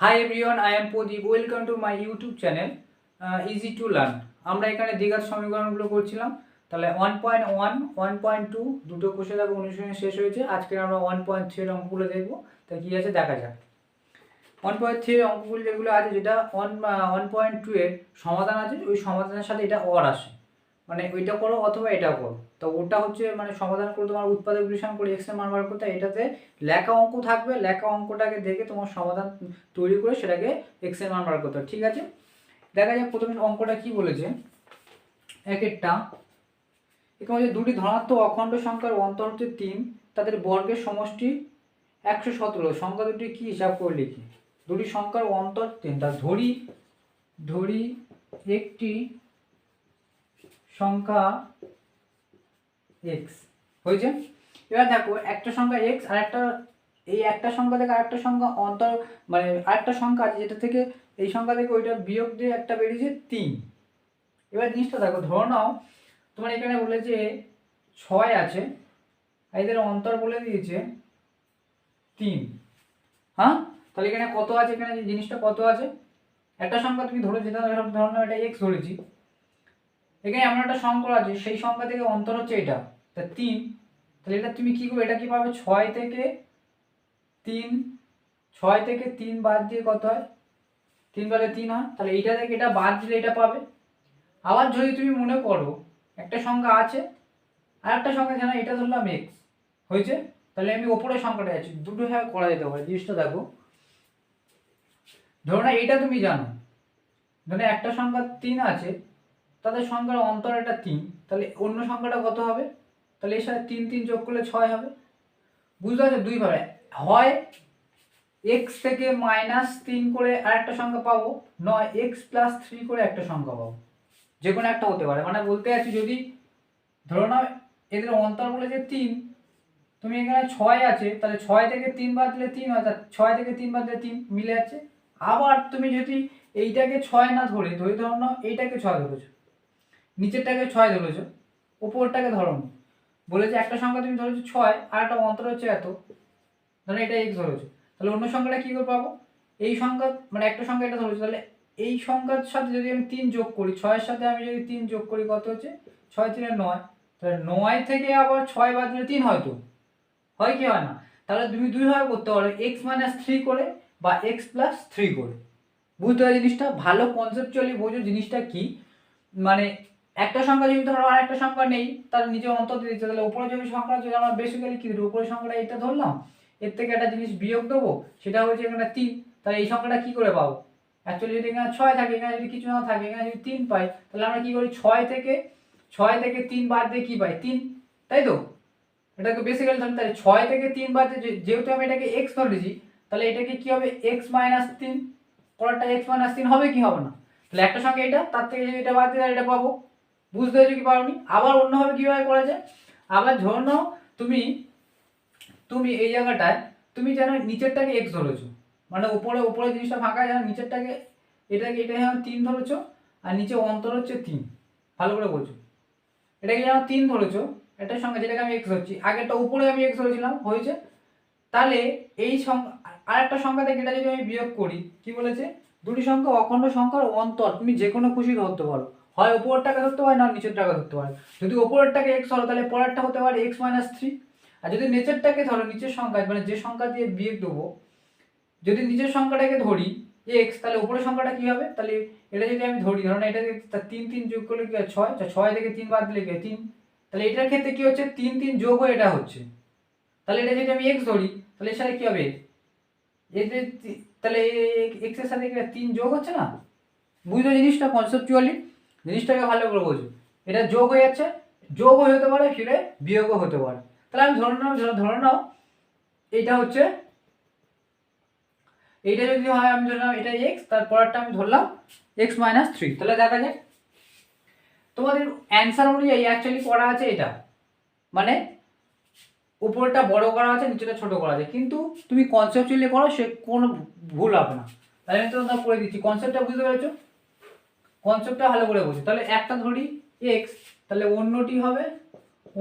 Hi everyone I am Pradip welcome to my YouTube channel easy to learn আমরা এখানে দীঘার সমীকরণগুলো করছিলাম। তাহলে one point one one point two দুটো কোষে দেখো অনুশীলন শেষ হয়েছে। আজকে আমরা ওয়ান পয়েন্ট থ্রির অঙ্কগুলো দেখব। তা কী আছে দেখা যাক। ওয়ান পয়েন্ট থ্রির অঙ্কগুলো যেগুলো আছে, যেটা ওয়ান ওয়ান পয়েন্ট টু এর সমাধান আছে, ওই সমাধানের সাথে এটা অর আসে। মানে ওইটা করো অথবা এটা করো। তো ওটা হচ্ছে মানে সমাধান করে তোমার উৎপাদক বিশ্লেষণ করে এক্সের মান বার করতে এটাতে লেখা অঙ্ক থাকবে। লেখা অঙ্কটাকে দেখে তোমার সমাধান তৈরি করে সেটাকে এক্সের মান বার করতে ঠিক আছে? দেখা যাক প্রথমে অঙ্কটা কি বলেছে। এক একটা। এখানে হচ্ছে দুটি ধনাত্মক অখণ্ড সংখ্যার অন্তর হচ্ছে তিন। তাদের বর্গের সমষ্টি একশো সতেরো। সংখ্যা দুটি কি হিসাব করে লিখি? দুটি সংখ্যার অন্তর তিন। তা ধরি ধরি একটি সংখ্যা এক্স হয়েছে? এবার দেখো, একটা সংখ্যা এক্স আর একটা এই একটা সংখ্যা থেকে আরেকটা সংখ্যা অন্তর মানে আরেকটা সংখ্যা আছে যেটা থেকে এই সংখ্যা থেকে ওইটা বিয়োগ দিয়ে একটা বেরিয়েছে তিন। এবার জিনিসটা দেখো, ধরো নাও, তোমার এখানে বলেছে ছয় আছে এদের অন্তর বলে দিয়েছে তিন। হ্যাঁ? তাহলে এখানে কত আছে? এখানে জিনিসটা কত আছে? একটা সংখ্যা তুমি ধরে যেটা ধরো নাও এটা এক্স ধরেছি। এখানে এমন একটা সংখ্যা আছে, সেই সংখ্যা থেকে অন্তর হচ্ছে এটা। তা তিন, তাহলে এটা তুমি কি করবে, এটা কি পাবে? ছয় থেকে তিন, ছয় থেকে তিন বাদ দিয়ে কত হয়? তিন বাদে তিন হয়, তাহলে এইটা থেকে এটা বাদ দিলে এটা পাবে। আবার যদি তুমি মনে করো, একটা সংখ্যা আছে আর একটা সংখ্যা জানা এটা ধরলাম এক্স হয়েছে? তাহলে আমি ওপরের সংখ্যাটা আছি, দুটো হ্যাঁ করা যেতে পারে, জিনিসটা দেখো। ধরো না, এইটা তুমি জানো। ধরো একটা সংখ্যা তিন আছে তাদের সংখ্যার অন্তর এটা তিন, তাহলে অন্য সংখ্যাটা কত হবে? তাহলে এর সাথে তিন তিন যোগ করলে ছয় হবে। বুঝতে পারছ? দুইভাবে। হয় এক্স থেকে মাইনাস তিন করে আর একটা সংখ্যা পাবো, নয় এক্স প্লাস থ্রি করে একটা সংখ্যা পাবো। যে কোনো একটা হতে পারে। মানে বলতে আছি যদি ধরো না এদের অন্তর বলে যে তিন, তুমি এখানে ছয় আছে, তাহলে ছয় থেকে তিন বাদ দিলে তিন হয় ছয় থেকে তিন বাদ দিলে তিন মিলে যাচ্ছে। আবার তুমি যদি এইটাকে ছয় না ধরে ধরে ধরো না, এইটাকে ছয় ধরেছো নিচেরটাকে ছয় ধরেছো উপরটাকে ধরো বলেছে একটা সংখ্যা তুমি ধরেছো ছয়, আর একটা অন্তর হচ্ছে এত। ধরো এটা এক্স ধরেছো। তাহলে অন্য সংখ্যাটা কী করে পাবো? এই সংখ্যা মানে একটা সংখ্যা এটা ধরেছো। তাহলে এই সংখ্যার সাথে যদি আমি তিন যোগ করি, ছয়ের সাথে আমি যদি তিন যোগ করি, কত হচ্ছে? ছয় তিনে নয়। তাহলে নয় থেকে আবার ছয় বাদ দিলে তিন হয়তো হয় কি হয় না? তাহলে তুমি দুইভাবে করতে পারো এক্স মাইনাস থ্রি করে বা এক্স প্লাস থ্রি করে। বুঝতে পারো জিনিসটা? ভালো কনসেপচুয়ালি বোঝো জিনিসটা কি? মানে একটা সংখ্যা যদি ধরো আর একটা সংখ্যা নেই তার নিজে অন্তর দিচ্ছে তাহলে উপরে যদি সংখ্যা যদি আমরা বেসিক্যালি কি ধরি উপরের সংখ্যাটা এটা ধরলাম, এর থেকে একটা জিনিস বিয়োগ দেবো, সেটা হচ্ছে এখানে তিন। তাহলে এই সংখ্যাটা কি করে পাবো? অ্যাকচুয়ালি যদি এখানে ছয় থাকে, এখানে যদি কিছু না থাকে, এখানে যদি তিন পাই, তাহলে আমরা কি করি? ছয় থেকে ছয় থেকে তিন বাদ দিয়ে কী পাই? তিন, তাই তো? এটাকে বেসিক্যালি ধরুন, তাহলে ছয় থেকে তিন বাদ দিয়ে যেহেতু আমি এটাকে এক্স ধরেছি, তাহলে এটাকে কি হবে? এক্স মাইনাস তিন। পরেরটা এক্স মাইনাস তিন হবে কি হবে না? তাহলে একটা সঙ্গে এটা তার থেকে যদি এটা বাদ দিয়ে তাহলে এটা পাবো। বুঝতে পেরেছ কি পারোনি? আবার অন্যভাবে কীভাবে করা যায়? আবার ধরে নাও তুমি তুমি এই জায়গাটায়, তুমি যেন নিচেরটাকে এক্স ধরেছো। মানে উপরে উপরে জিনিসটা ফাঁকা, যেন নিচেরটাকে এটাকে এটা যেন তিন ধরেছো, আর নিচে অন্তর হচ্ছে তিন। ভালো করে বলছো এটাকে যেমন তিন ধরেছো, এটার সঙ্গে যেটাকে আমি এক্স ধরছি। আগেরটা উপরে আমি এক্স ধরেছিলাম, হয়েছে? তাহলে এই সংখ্যা আর একটা সংখ্যা থেকে এটা যদি আমি বিয়োগ করি, কি বলেছে? দুটি সংখ্যা, অখণ্ড সংখ্যার অন্তর। তুমি যে কোনো খুশি ধরতে পারো। হয় উপরেরটাকে ধরতে পারে না নিচের টাকা ধরতে পারে যদি উপরেরটাকে এক্স ধরো, তাহলে পরেরটা হতে পারে এক্স মাইনাস থ্রি আর যদি নিচেরটাকে ধরো, নিচের সংখ্যা মানে যে সংখ্যা দিয়ে বিয়োগ দেবো, যদি নিচের সংখ্যাটাকে ধরি এক্স তাহলে উপরের সংখ্যাটা কী হবে? তাহলে এটা যদি আমি ধরি ধরুন এটাকে তা- তিন তিন যোগ করলে কী হয়? ছয়। ছয় থেকে তিন বাদ দিলে কি তিন। তাহলে এটার ক্ষেত্রে কী হচ্ছে? তিন তিন যোগ হয়ে এটা হচ্ছে। তাহলে এটা যদি আমি এক্স ধরি, তাহলে এর সাথে কি হবে? এতে তাহলে এক্সের সাথে কি? তিন যোগ হচ্ছে না? বুঝলো জিনিসটা কনসেপচুয়ালি জিনিসটাকে ভালো করে বোঝো। এটা যোগ হয়ে যাচ্ছে, যোগও হতে পারে, ফিরে বিয়োগও হতে পারে। তাহলে আমি ধরে নাও, ধরে- নাও এইটা হচ্ছে, এইটা যদি হয়, আমি ধরলাম এটা এক্স তারপরটা আমি ধরলাম এক্স মাইনাস থ্রি তাহলে দেখা যাক, তোমাদের অ্যান্সার অনুযায়ী অ্যাকচুয়ালি করা আছে এটা। মানে উপরটা বড় করা আছে নিচেটা ছোট করা আছে। কিন্তু তুমি কনসেপচুয়ালি করো, সে কোনো ভুল হবে না। তাহলে আমি তোমাদের করে দিচ্ছি কনসেপ্টটা বুঝতে পেরেছ? কনসেপ্টটা ভালো করে বুঝো তাহলে একটা ধরি এক্স তাহলে অন্যটি হবে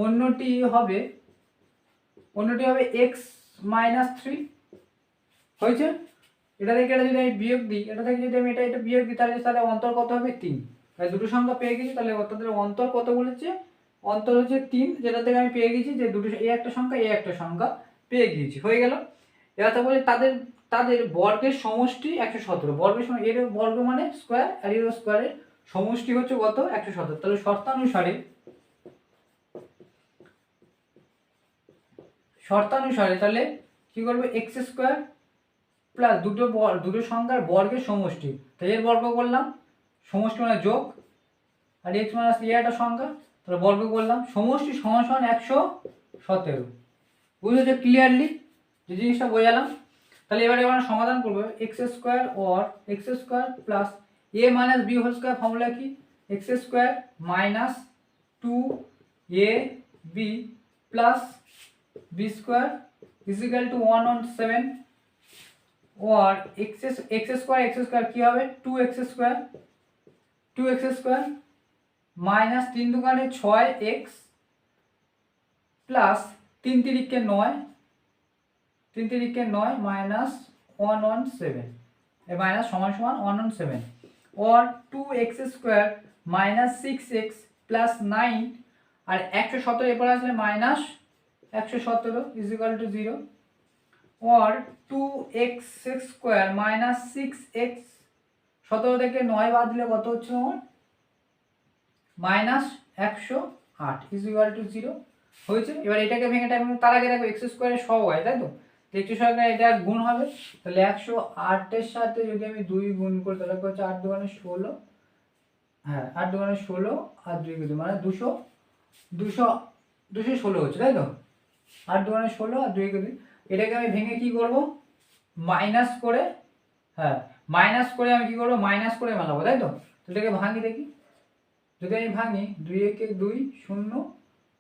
অন্যটি হবে অন্যটি হবে এক্স মাইনাস থ্রি হয়েছে? এটা থেকে এটা যদি আমি বিয়োগ দিই, এটা থেকে যদি আমি এটা এটা বিয়োগ দিই, তাহলে তাহলে অন্তর কত হবে? তিন। তাহলে দুটো সংখ্যা পেয়ে গেছি, তাহলে তাদের অন্তর কত বলেছে? অন্তর হচ্ছে তিন, যেটা থেকে আমি পেয়ে গেছি যে দুটো এই একটা সংখ্যা এই একটা সংখ্যা পেয়ে গিয়েছি। হয়ে গেল? এবার তো তাদের তাদের বর্গের সমষ্টি একশো সতেরো। বর্গের সময় এর বর্গ মানে স্কোয়ার আর এর স্কোয়ারের সমষ্টি হচ্ছে কত? একশো সতেরো। তাহলে শর্তানুসারে শর্তানুসারে তাহলে কি করবে? এক্স স্কোয়ার প্লাস দুটো দুটো সংখ্যার বর্গের সমষ্টি। তাই এর বর্গ করলাম, সমষ্টি মানে যোগ, আর এক্স মাইনাস এ একটা সংখ্যা তাহলে বর্গ করলাম, সমষ্টি সমান সমান একশো সতেরো। বুঝেছ ক্লিয়ারলি যে জিনিসটা বোঝালাম তাহলে এবারে আমরা সমাধান করব x square or x square plus a minus b whole square formula কি? X square minus two a b plus b square equal to one one seven or x x square x square কী হবে? Two x square two x square minus তিন দোকানে ছয় x plus তিন তিরিখকে নয় তিন তিরিখকে নয় minus one one seven minus সমান সমান one one seven or two x square minus six x plus nine আর একশো সতেরো এরপরে আসলে মাইনাস একশো সতেরো equal to zero or two x square minus six x সতেরো থেকে নয় বাদ দিলে কত হচ্ছে আমার মাইনাস একশো আট ইজিক্যাল টু জিরো হয়েছে? এবার এটাকে ভেঙে টাইম তার আগে দেখো এক্স স্কোয়ারের সব হয়, তাই তো? একশো সঙ্গে এটা গুণ হবে। তাহলে একশো আটের সাথে যদি আমি দুই গুণ করি, তাহলে হচ্ছে? আট দোকানে ষোলো। হ্যাঁ আট দোকানে ষোলো আর দুই দুই মানে দুশো দুশো দুশো ষোলো হচ্ছে, তাই তো? আট দোকানে ষোলো আর দুই দুই, এটাকে আমি ভেঙে কি করব? মাইনাস করে হ্যাঁ মাইনাস করে আমি কি করব? মাইনাস করে মেলাবো তাই তো? এটাকে ভাঙি দেখি। যদি আমি ভাঙি, দুই একে দুই শূন্য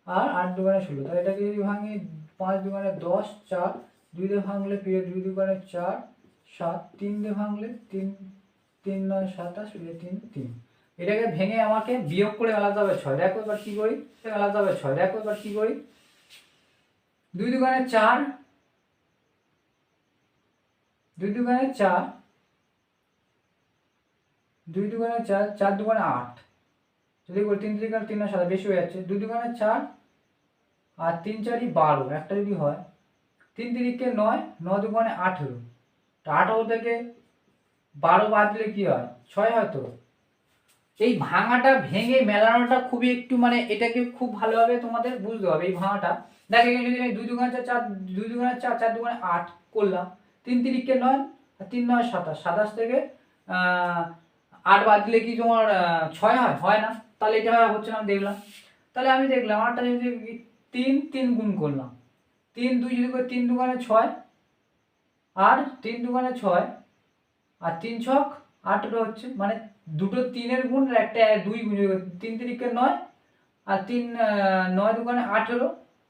আর আট দোকানে ষোলো, তাহলে এটাকে যদি ভাঙি পাঁচ দোকানে দশ, চার দুই দিয়ে ভাঙলে ফিরে দুই দোকানে চার, সাত, তিন দিয়ে ভাঙলে তিন তিন নয়, সাতাশ তিন তিন। এটাকে ভেঙে আমাকে বিয়োগ করে আলাদা হবে ছয়। দেখো এবার কী করি? আলাদা হবে ছয়। দেখো এবার কী করি? দুই দোকানে চার, দুই দোকানে চার, দুই দোকানে চার চার দোকানে আট। যদি করি তিন তিন নয় সাত, বেশি হয়ে যাচ্ছে। দুই দোকানে চার আর তিন চারই বারো। একটা যদি হয় তিন তিরিখকে নয়, ন দোকানে আঠেরো। তা আঠেরো থেকে বারো বাদ দিলে কী হয়? ছয় হয়তো এই ভাঙাটা ভেঙে মেলানোটা খুবই একটু মানে এটাকে খুব ভালোভাবে তোমাদের বুঝতে হবে এই ভাঙাটা। দেখ যদি আমি দুই দোকানে চার চার, দুই দোকানে চার চার দোকানে আট করলাম, তিন তিরিখকে নয় তিন নয় সাতাশ। সাতাশ থেকে আট বাদ দিলে কি তোমার ছয় হয়? হয় না। তাহলে এটা হচ্ছে না দেখলাম। তাহলে আমি দেখলাম, আটটা যদি তিন তিন গুণ করলাম। তিন দুই যদি করে তিন দোকানে ছয়, আর তিন দোকানে ছয়, আর তিন ছক আটটা হচ্ছে মানে দুটো তিনের গুণ আর একটা দুই গুণ তিন তিরিখে নয়, আর তিন নয় দোকানে আঠেরো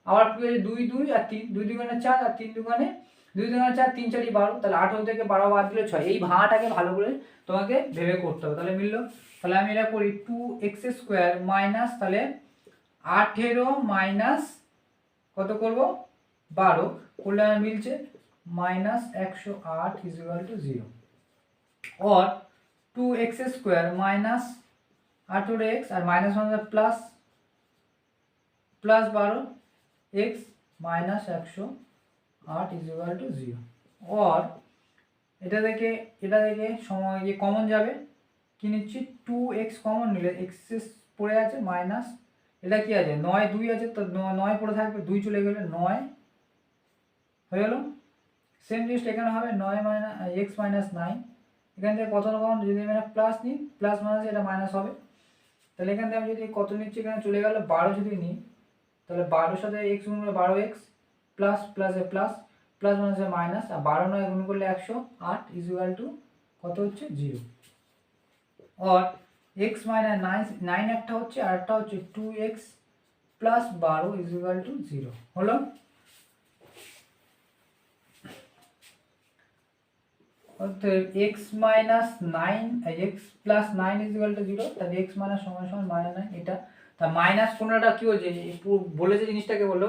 আবার কি হয়েছে? দুই দুই আর তিন, দুই দোকানে চার আর তিন দোকানে দুই দোকানে চার, তিন চারই বারো, তাহলে আঠেরো থেকে বারো বাদ দিলে ছয়, এই ভাঙাটাকে ভালো করে তোমাকে ভেবে করতে হবে। তাহলে মিললো? তাহলে আমি এটা করি টু এক্স স্কোয়ার মাইনাস তাহলে আঠেরো মাইনাস কত করব? বারো কল্যাণ মিলছে মাইনাস একশো আট equal to zero or two x square minus আঠেরো এক্স আর মাইনাস ওয়ান প্লাস প্লাস বারো এক্স মাইনাস একশো আট ইজুয়াল টু জিরো অর এটা থেকে এটা থেকে সময় ইয়ে কমন যাবে। কি নিচ্ছি? টু এক্স কমন নিলে এক্স পড়ে আছে মাইনাস এটা কি আছে? নয়, দুই আছে, তো নয় পড়ে থাকবে, দুই চলে গেলে নয় হয়ে গেল। সেম জিনিসটা এখানে হবে নয় মাইনাস এক্স মাইনাস নাইন এখান থেকে কত রকম যদি আমি প্লাস নিই প্লাস মাইনাস এটা মাইনাস হবে। তাহলে এখান থেকে আমি যদি কত নিচ্ছি? এখানে চলে গেল বারো যদি নিই, তাহলে বারোর সাথে এক্স গুণ করলে বারো এক্স প্লাস প্লাসে প্লাস প্লাস মাইনাসে মাইনাস আর বারো নয় গুণ করলে একশো আট ইজুয়াল টু কত হচ্ছে? জিরো আর এক্স মাইনাস নাইন নাইন একটা হচ্ছে, আর একটা হচ্ছে টু এক্স প্লাস বারো ইজুয়াল টু জিরো হলো? অতএব x minus nine x plus nine is to zero তাহলে এক্স মাইনাস সমান সমান মাইনাস নাইন এটা। তা মাইনাস পনেরোটা কী পু- বলেছে জিনিসটাকে বলল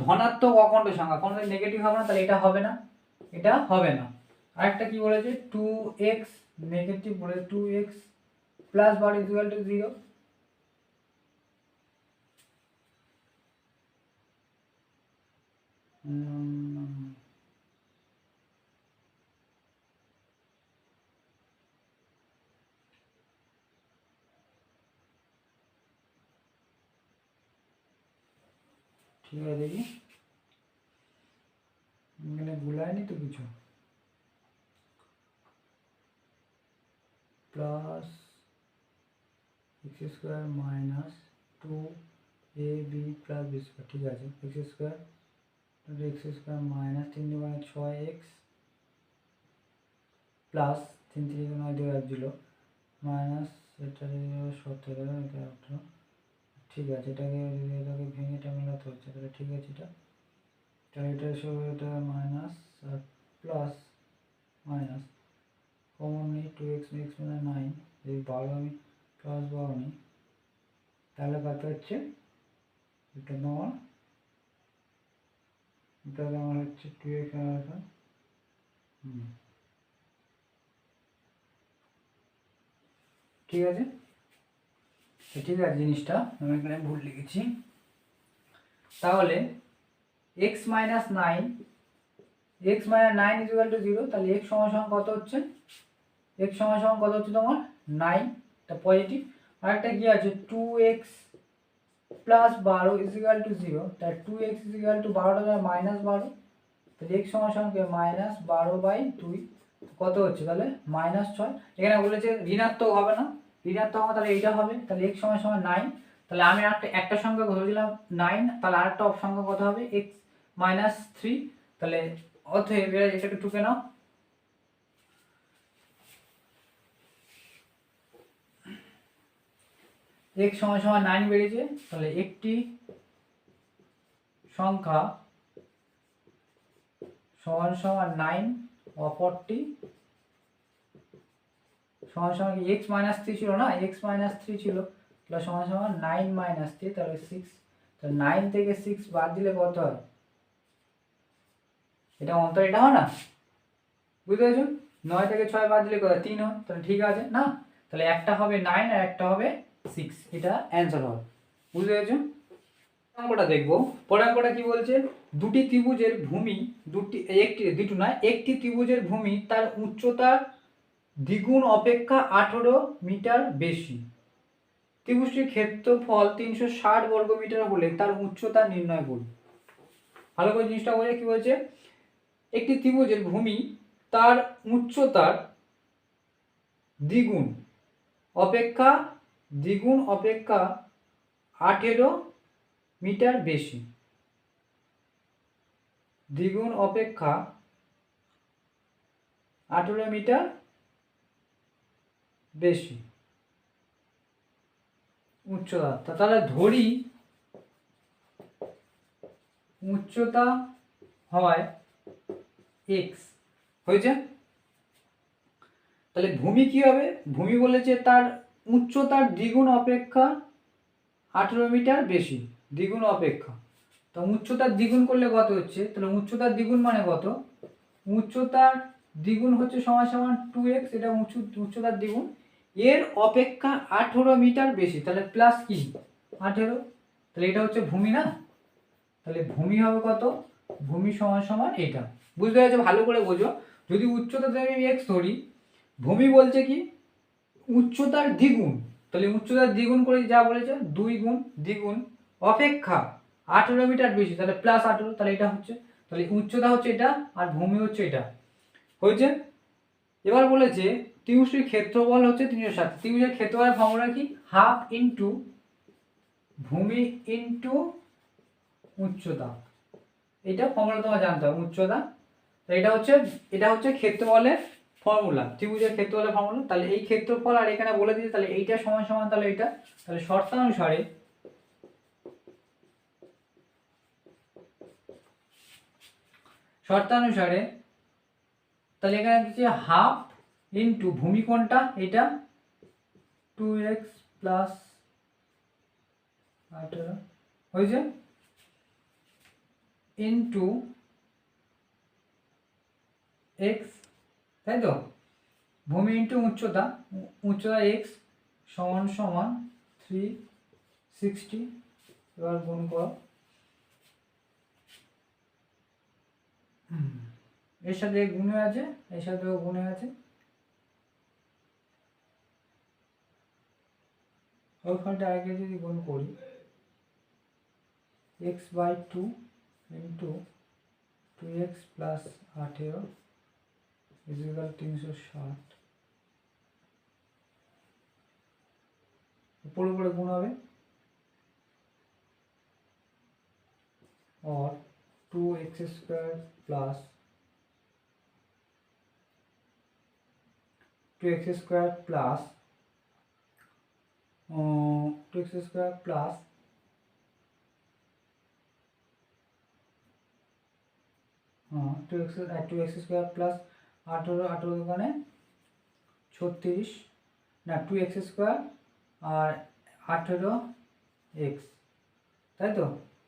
ধনাত্মক অখণ্ড সংখ্যা। কোনো নেগেটিভ হবে না, তাহলে এটা হবে না। এটা হবে না। আরেকটা কি বলেছে? টু এক্স নেগেটিভ বলে টু এক্স প্লাস বার ইকুয়াল টু জিরো ঠিক আছে দেখি। এখানে ভুলায়নি তো কিছু? Plus x square minus two a b plus b square, ঠিক আছে। X square x square minus তিন দুগুণে ছয় এক্স প্লাস তিন তিন নয় দুই এক মাইনাস এটা সতেরো এটা আঠারো ঠিক আছে, এটাকে এটাকে ভেঙে এটা মেলাতে হচ্ছে, তাহলে ঠিক আছে এটা। তাহলে এটা সব এটা মাইনাস আর প্লাস মাইনাস কমন নেই টু এক্স এক্স মানে নাইন যদি বারো আমি প্লাস বারো নিই, তাহলে কত হচ্ছে? এটা তোমার এটা আমার হচ্ছে টু এক্স হুম। ঠিক আছে? ঠিক আছে জিনিসটা, আমি এখানে ভুল লিখেছি। তাহলে x minus nine x minus nine equal to zero তাহলে এক্স সমান কত হচ্ছে? এক্স সমান কত হচ্ছে তোমার? নাইন তা পজিটিভ আরেকটা কি আছে? টু এক্স প্লাস বারো ইজিক্যাল টু জিরো তাহলে টু এক্স ইজিক্যাল টু বারোটা যাবে মাইনাস বারো। তাহলে এক্স সমান কি? মাইনাস বারো বাই দুই কত হচ্ছে তাহলে? মাইনাস ছয়। এখানে বলেছে ঋণাত্মক হবে না। ঋণাত্মক হবে তাহলে এইটা হবে, তাহলে এক্স সমান সমান নাইন তাহলে আমি একটা একটা সংখ্যা ধরেছিলাম নাইন তাহলে আরেকটা সংখ্যা কত হবে? এক্স মাইনাস থ্রি তাহলে অতএব এটাকে টুকে নাও। এক্স সমান সমান নাইন বেরিয়েছে তাহলে একটি সংখ্যা সমান সমান নাইন অপরটি সমান সমান এক্স মাইনাস থ্রি ছিল না? এক্স মাইনাস থ্রি ছিল। তাহলে সমান সমান নাইন মাইনাস থ্রি তাহলে সিক্স তাহলে নাইন থেকে সিক্স বাদ দিলে কত হয়? এটা অন্তর এটা হয় না? বুঝতে পেরেছ? নয় থেকে ছয় বাদ দিলে কত? তিন হয়। তাহলে ঠিক আছে, না? তাহলে একটা হবে নাইন আর একটা হবে সিক্স এটা অ্যান্সার হবে। বুঝতে পেরেছ? অঙ্কটা দেখব। পরের অঙ্কটা কি বলছে? দুটি ত্রিভুজের ভূমি, দুটি, একটি, দুটো নয়, একটি ত্রিভুজের ভূমি তার উচ্চতা দ্বিগুণ অপেক্ষা আঠেরো মিটার বেশি। ত্রিভুজটির ক্ষেত্রফল তিনশো ষাট বর্গ মিটার হলে তার উচ্চতা নির্ণয় করুন। ভালো করে জিনিসটা বলে কি বলছে? একটি ত্রিভুজের ভূমি তার উচ্চতার দ্বিগুণ অপেক্ষা দ্বিগুণ অপেক্ষা আঠেরো মিটার বেশি। দ্বিগুণ অপেক্ষা আঠেরো মিটার বেশি। উচ্চতা। তাহলে ধরি, উচ্চতা হয় এক্স হয়েছে? তাহলে ভূমি কি হবে? ভূমি বলেছে তার উচ্চতার দ্বিগুণ অপেক্ষা আঠেরো মিটার বেশি, দ্বিগুণ অপেক্ষা। তো উচ্চতার দ্বিগুণ করলে কত হচ্ছে? তাহলে উচ্চতার দ্বিগুণ মানে কত? উচ্চতার দ্বিগুণ হচ্ছে সমান সমান টু এক্স এটা উঁচু, উচ্চতার দ্বিগুণ এর অপেক্ষা আঠেরো মিটার বেশি, তাহলে প্লাস কি? আঠেরো? তাহলে এটা হচ্ছে ভূমি না? তাহলে ভূমি হবে কত? ভূমি সমান সমান এটা। বুঝতে পেরেছ? ভালো করে বোঝো। যদি উচ্চতা আমি এক্স ধরি, ভূমি বলছে কি? উচ্চতার দ্বিগুণ। তাহলে উচ্চতার দ্বিগুণ করে যা বলেছে, দুই গুণ দ্বিগুণ অপেক্ষা আঠেরো মিটার বেশি, তাহলে প্লাস আঠেরো, তাহলে এটা হচ্ছে, তাহলে উচ্চতা হচ্ছে এটা আর ভূমি হচ্ছে এটা। হয়েছে? এবার বলেছে ত্রিভুজটির ক্ষেত্রফল হচ্ছে তিনশো ষাট। ত্রিভুজের ক্ষেত্রফলের ফর্মুলা কি? হাফ ইন্টু ভূমি ইন্টু উচ্চতা। এটা ফর্মুলা তোমার জানতে হবে, উচ্চতা। এটা হচ্ছে এটা হচ্ছে ক্ষেত্রফলের ফর্মুলা। ত্রিভুজের ক্ষেত্রফলের ফর্মুলা। তাহলে এই ক্ষেত্রফল আর এখানে বলে দিয়েছে, তাহলে এইটা সমান সমান তাহলে এটা তাহলে শর্তানুসারে শর্তানুসারে তাহলে এখানে দিচ্ছে হাফ ইন্টু ভূমি কোনটা এটা টু এক্স প্লাস আঠেরো হয়েছে ইন্টু এক্স তাই তো? ভূমি ইন্টু উচ্চতা উচ্চতা এক্স সমান সমান থ্রি সিক্সটি এবার গুণ করো। এর সাথে গুণে আছে, এর সাথেও গুণে আছে। ওইখানটা আগে যদি গুণ করি x by two into two x plus আঠেরো ইজিক্যাল তিনশো ষাট উপর উপরে গুণ হবে और two x square plus two x square plus two x square plus two x two x square plus আঠেরো আঠেরো দোকানে ছত্রিশ। না টু এক্স স্কোয়ার আর আঠেরো এক্স তাই তো?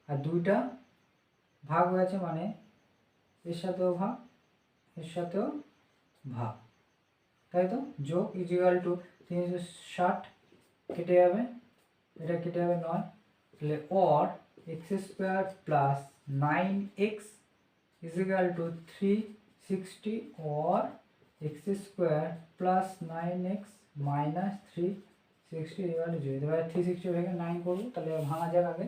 আর দুইটা ভাগ হয়েছে মানে এর সাথেও ভাগ, এর সাথেও ভাগ, তাই তো? যোগ ইজিক্যাল টু তিনশো ষাট কেটে যাবে, এটা কেটে যাবে নয়। তাহলে or x square plus nine x equal to three sixty or x square plus nine x minus three sixty equal zero এবার থ্রি সিক্সটি ভেঙে নাইন করব, তাহলে ভাঙা যাক আগে।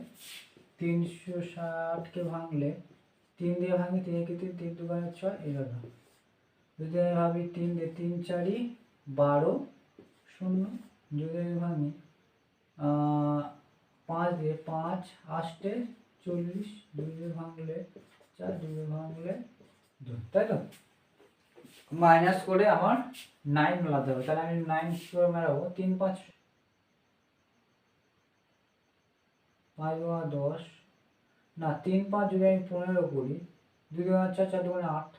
তিনশো ষাটকে ভাঙলে, তিন দিয়ে ভাঙি তিন একে তিন তিন দোকানে ছয় এগারো যদি আমি ভাবি তিন দিয়ে তিন চারি, বারো, শূন্য যদি আমি পাঁচ দিয়ে পাঁচ, আষ্টে, চল্লিশ, দুই দিয়ে ভাঙলে চার, দুই দিয়ে ভাঙলে দুই, তাই তো? মাইনাস করে আমার নাইন মেলাতে হবে। তাহলে আমি নাইন করে মেলাবো। তিন, পাঁচ পাঁচ দুগুণা দশ। না, তিন, পাঁচ যদি আমি পনেরো করি, দুই দুগুণা চার চার দুগুণা আট।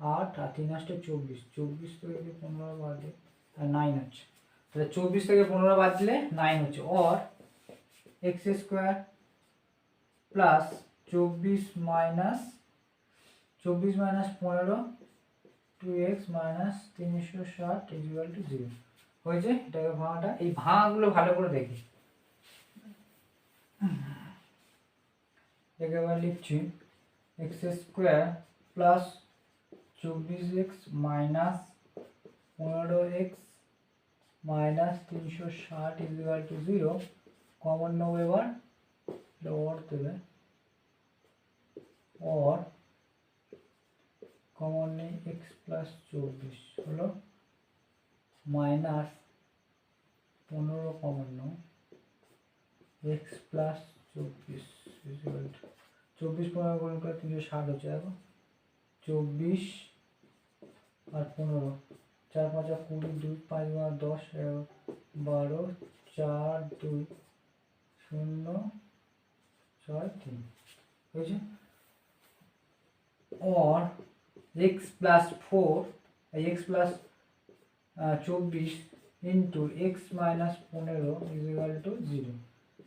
আট আর তিন আসতে চব্বিশ। চব্বিশ থেকে যদি পনেরো বাদে আর নাইন হচ্ছে। তাহলে চব্বিশ থেকে পনেরো বাদ দিলে নাইন হচ্ছে। অর এক্স স্কোয়ার প্লাস চব্বিশ মাইনাস চব্বিশ মাইনাস পনেরো টু এক্স মাইনাস তিনশো ষাট ইজিক্যাল টু জিরো হয়েছে? এটাকে ভাঙাটা। এই ভাঙাগুলো ভালো করে দেখি। একেবারে লিখছি। এক্স স্কোয়ার প্লাস চব্বিশ এক্স মাইনাস পনেরো এক্স মাইনাস তিনশো ষাট ইজিক্যাল টু জিরো কমন নেব এবার অর দেবে। অর কমন নেই এক্স প্লাস চব্বিশ হলো মাইনাস পনেরো কমন নেব এক্স প্লাস চব্বিশ চব্বিশ পনেরো গুণ করে তিনশো ষাট হচ্ছে দেখো, চব্বিশ আর পনেরো। চার পাঁচ, কুড়ি, দুই, পাঁচ বারো দশ বারো, চার, দুই, শূন্য, ছয়, তিন। হয়েছে? Or x plus four x plus চব্বিশ ইন্টু এক্স মাইনাস পনেরো ইজিক্যাল টু জিরো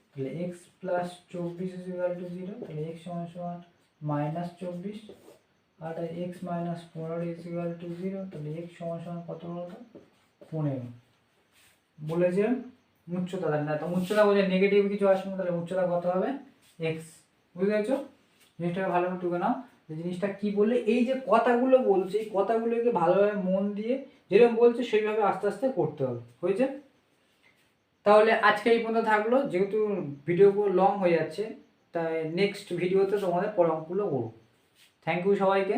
তাহলে এক্স প্লাস চব্বিশ ইজিক্যাল টু জিরো তাহলে এক্স সমান সমান মাইনাস চব্বিশ আর এক্স মাইনাস পনেরো ইজিক্যাল টু জিরো তাহলে এক্স সমান সমান কত বলতো পনেরো। বলেছে উচ্চতা না তো উচ্চতা বলছে নেগেটিভ কিছু আসবে না, তাহলে উচ্চতা কত হবে? এক্স বুঝতে পেরেছ? জিনিসটাকে ভালো করে টুকে নাও। জিনিসটা কি বললে এই যে কথাগুলো বলছে এই কথাগুলোকে ভালোভাবে মন দিয়ে যেরকম বলছে সেইভাবে আস্তে আস্তে করতে হবে। হয়েছে? তাহলে আজকে এই পর্যন্ত থাকল। যেহেতু ভিডিওগুলো লং হয়ে যাচ্ছে তাই নেক্সট ভিডিওতে তোমাদের পরামর্শগুলো করব। থ্যাংক ইউ সবাইকে।